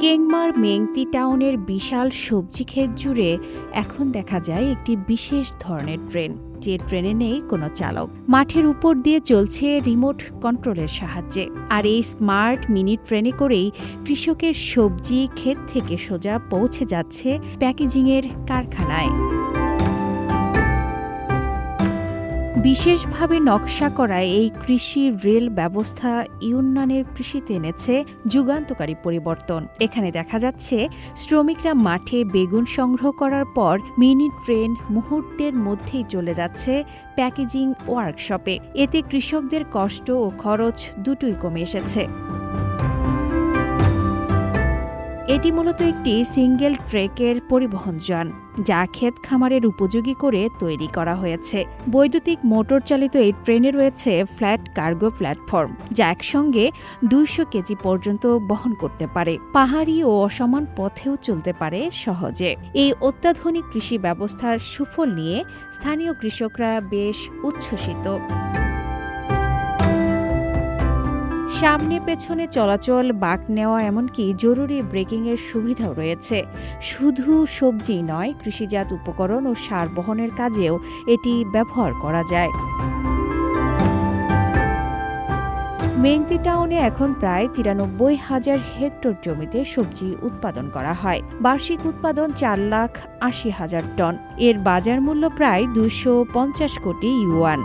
কেংমার মেংতি টাউনের বিশাল সবজি ক্ষেত জুড়ে এখন দেখা যায় একটি বিশেষ ধরনের ট্রেন, যে ট্রেনে নেই কোনো চালক। মাঠের উপর দিয়ে চলছে রিমোট কন্ট্রোলের সাহায্যে। আর এই স্মার্ট মিনি ট্রেনে করেই কৃষকের সবজি ক্ষেত থেকে সোজা পৌঁছে যাচ্ছে প্যাকেজিংয়ের কারখানায়। বিশেষভাবে নকশা করা এই কৃষি রেল ব্যবস্থা ইউনানের কৃষিতে এনেছে যুগান্তকারী পরিবর্তন। এখানে দেখা যাচ্ছে শ্রমিকরা মাঠে বেগুন সংগ্রহ করার পর মিনি ট্রেন মুহূর্তের মধ্যেই চলে যাচ্ছে প্যাকেজিং ওয়ার্কশপে। এতে কৃষকদের কষ্ট ও খরচ দুটোই কমে এসেছে। এটি মূলত একটি সিঙ্গেল ট্রেকের পরিবহন যান যা ক্ষেত খামারের উপযোগী করে তৈরি করা হয়েছে। বৈদ্যুতিক মোটর চালিত এই ট্রেনে রয়েছে ফ্ল্যাট কার্গো প্ল্যাটফর্ম, যা একসঙ্গে দুইশো কেজি পর্যন্ত বহন করতে পারে। পাহাড়ি ও অসমান পথেও চলতে পারে সহজে। এই অত্যাধুনিক কৃষি ব্যবস্থার সুফল নিয়ে স্থানীয় কৃষকরা বেশ উচ্ছ্বসিত। সামনে পেছনে চলাচল, বাঁক নেওয়া এমনকি জরুরি ব্রেকিংয়ের সুবিধাও রয়েছে। শুধু সবজি নয়, কৃষিজাত উপকরণ ও সার বহনের কাজেও এটি ব্যবহার করা যায়। মেংতি টাউনে এখন প্রায় তিরানব্বই হাজার হেক্টর জমিতে সবজি উৎপাদন করা হয়। বার্ষিক উৎপাদন চার লাখ আশি হাজার টন। এর বাজার মূল্য প্রায় দুশো পঞ্চাশ কোটি ইউয়ান।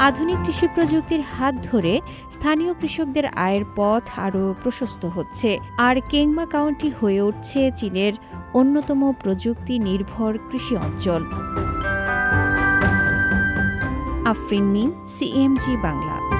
আধুনিক কৃষি প্রযুক্তির হাত ধরে স্থানীয় কৃষকদের আয়ের পথ আরও প্রশস্ত হচ্ছে। আর কেংমা কাউন্টি হয়ে উঠছে চীনের অন্যতম প্রযুক্তি নির্ভর কৃষি অঞ্চল। আফরিন মিম, সিএমজি বাংলা।